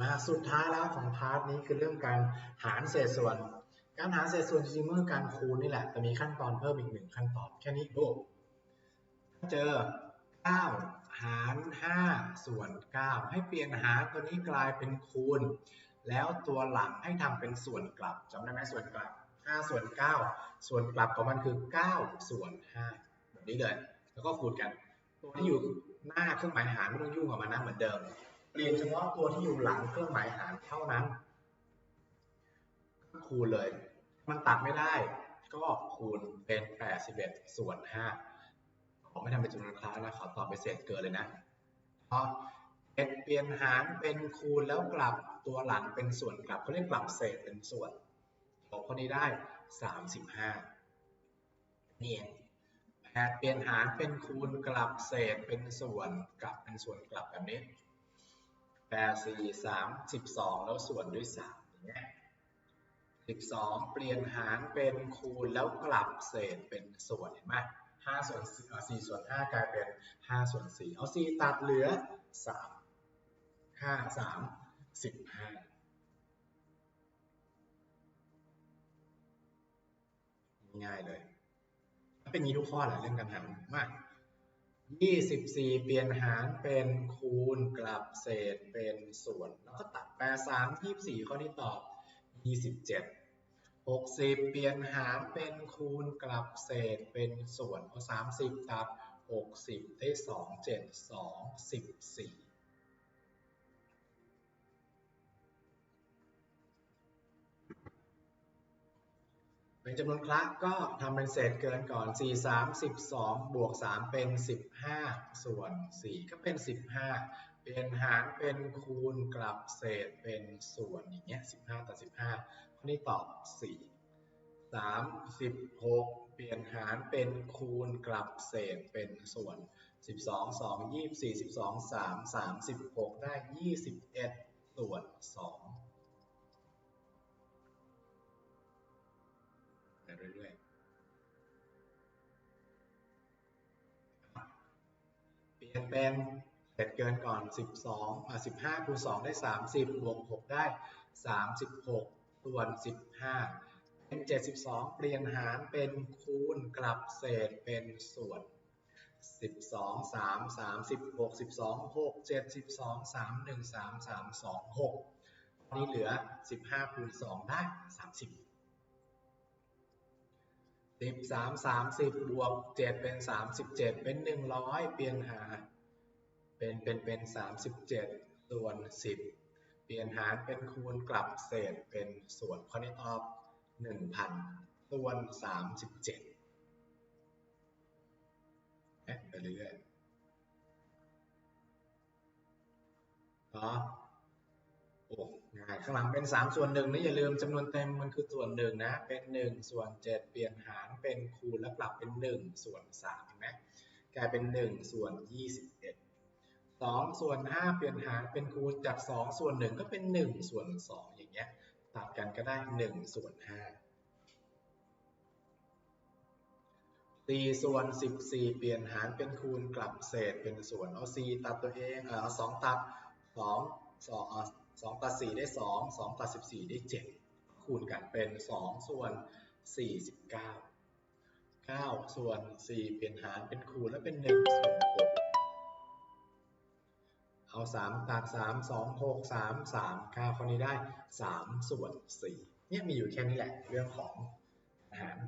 มาสุดท้ายแล้วของพาร์ทนี้คือเรื่องการหารเศษส่วน การหารเศษส่วนจริงๆเมื่อการคูณนี่แหละ แต่มีขั้นตอนเพิ่มอีกหนึ่งขั้นตอนแค่นี้ดูเจอ 9 หาร 5 ส่วน 9 ให้เปลี่ยนหารตัวนี้กลายเป็นคูณ แล้วตัวหลังให้ทำเป็นส่วนกลับจำได้ไหมส่วนกลับ 5 ส่วน 9 ส่วนกลับของมันคือ 9 ส่วน5แบบนี้เลย แล้วก็คูณกัน ตัวที่อยู่หน้าเครื่องหมายหารไม่ต้องยุ่งกับมันนะเหมือนเดิม เปลี่ยนเฉพาะตัวที่อยู่หลังเครื่องหมายหารเท่านั้นคูณเลย มันตัดไม่ได้ ก็คูณเป็น 81 ส่วน5ขอไม่ทำเป็นจำนวนคล้ายนะ ขอตอบไปเศษเกินเลยนะพอเปลี่ยนหารเป็นคูณแล้วกลับตัวหลังเป็นส่วนกลับเขาเรียกกลับเศษเป็นส่วนของคนนี้ได้ 35 นี่เองแปดเปลี่ยนหารเป็นคูณกลับเศษเป็นส่วนกลับเป็นส่วนกลับแบบนี้ แปดสี่สามสิบสองแล้วส่วนด้วยสามอย่างเงี้ยสิบสองเปลี่ยนหารเป็นคูณแล้วกลับเศษเป็นส่วนเห็นไหมห้าส่วนสี่ส่วนห้ากลายเป็นห้าส่วนสี่เอาสี่ตัดเหลือสามห้าสามสิบห้าง่ายเลย เป็นยีทุกข้อแหละเรื่องการหารมาก 24เปลี่ยนหารเป็นคูณกลับเศษเป็นส่วน แล้วก็ตัดแปร3 24ข้อที่ตอบ27 60เปลี่ยนหารเป็นคูณกลับเศษเป็นส่วนเอา30ตัด60ได้2 7 2 14 เป็นจำนวนคละก็ทำเป็นเศษเกินก่อน 4 3 12 บวก 3 เป็น 15 ส่วน 4 ก็เป็น 15 เปลี่ยนหารเป็นคูณกลับเศษเป็นส่วนอย่างเงี้ย 15 ต่อ 15 ข้อนี้ตอบ 4 3 16เปลี่ยนหารเป็นคูณกลับเศษเป็นส่วน 12 2 24 12 3 36 ได้ 21 ส่วน 2 ลี่ยนเป็นเศษเกินก่อน 12อะ15คูณ2ได้ 30 บวก 6 ได้ 36 ส่วน 15 เป็น 72 เปลี่ยนหารเป็นคูณกลับเศษเป็นส่วน 12 3 36 12 6 7 12 3 1 3 3 2 6ตอนนี้เหลือ 15คูณ2ได้ 30 สิบสามสามสิบบวกเจ็ดเป็นสามสิบเจ็ดเป็นหนึ่งร้อยเปลี่ยนหา เป็นเป็นเป็นสามสิบเจ็ดส่วนสิบเปลี่ยนหารเป็นคูณกลับเศษเป็นส่วนข้อนี้ตอบหนึ่งพันส่วนสามสิบเจ็ดไปเรื่อยๆต่อโอ้ง่าย ข้างหลังเป็น 3 ส่วนหนึ่งนะอย่าลืมจำนวนเต็มมันคือส่วนหนึ่งนะ เป็น 1 ส่วน 7 เปลี่ยนหารเป็นคูณแล้วกลับเป็น 1 ส่วน3เห็นไหมกลายเป็น 1 ส่วน 21 2 ส่วน 5 เปลี่ยนหารเป็นคูณจาก 2 ส่วน 1 ก็เป็น 1 ส่วน 2 อย่างเงี้ยตัดกันก็ได้ 1 ส่วน 5 4 ส่วน 14 เปลี่ยนหารเป็นคูณกลับเศษเป็นส่วนเอา4ตัดตัวเองเอา2ตัด 2 2 2ตัด4ได้ 2 2ตัด14 ได้ 7 คูณกันเป็น 2 ส่วน 49 9 ส่วน 4 เปลี่ยนหารเป็นคูณแล้วเป็น 1 ส่วน6เอา 3 ตัด 3 2 6 3 3 9ข้อนี้ได้ 3 ส่วน 4 เนี่ยมีอยู่แค่นี้แหละเรื่องของหาร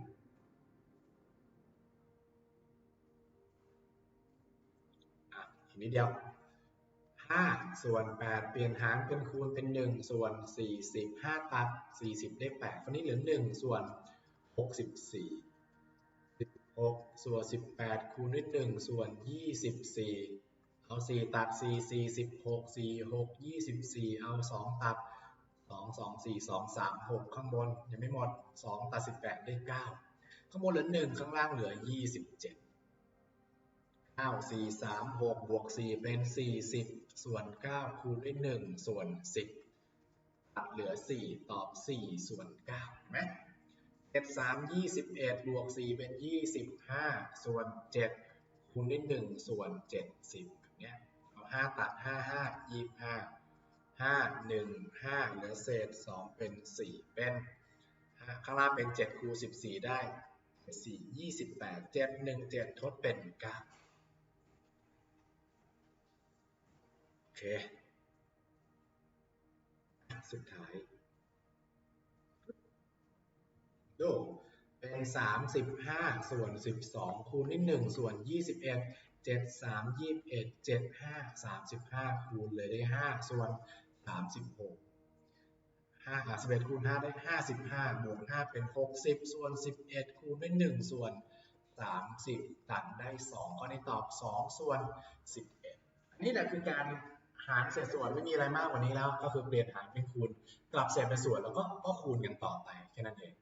อะอีกนิดเดียว 5 ส่วน 8 เปลี่ยนหารเป็นคูณเป็น 1 ส่วน 40 5 ตัด 40 ได้8คนนี้เหลือ 1 ส่วน 64 16 ส่วน 18 คูณด้วย 1 ส่วน 24 เอา 4 ตัด 4 4 16 4 6 24 เอา 2 ตัด 2 2 4 2 3 6 ข้างบน ยังไม่หมด 2 ตัด 18 ได้ 9 ข้างบนเหลือ 1 ข้างล่างเหลือ 27 9 4 3 6 บวก 4 เป็น 40 ส่วน 9 คูณด้วย 1 ส่วน 10ตัดเหลือ 4 ตอบ 4 ส่วน9ไหม7 3 21บเอ็ดบวก4เป็น25ส่วน7คูณด้วย1ส่วน70แบบเนี้ยเอา5ตัด5 5 25ห้าห้าหนึ่งห้าเหลือเศษสองเป็นสี่เป็นข้างล่างเป็นเจ็ดคูณสิบสี่ได้สี่ยี่สิบแปดเจ็ดหนึ่งเจ็ดทดเป็นเก้า เค สุดท้ายดูเป็นสามสิบห้าส่วนสิบสองคูณด้วยหนึ่งส่วนยี่สิบเอ็ดเจ็ดสามยี่สิบเอ็ดเจ็ดห้าสามสิบห้าคูณเลยได้ห้าส่วนสามสิบหกห้าสิบเอ็ดคูณห้าได้ห้าสิบห้าบวกห้าเป็นหกสิบส่วนสิบเอ็ดคูณด้วยหนึ่งส่วนสามสิบตัดได้สองข้อนี้ตอบสองส่วนสิบเอ็ดอันนี้แหละคือการ หารเศษส่วนไม่มีอะไรมากกว่านี้แล้ว ก็คือเปลี่ยนหารเป็นคูณ กลับเศษเป็นส่วนแล้วก็ก็คูณกันต่อไปแค่นั้นเอง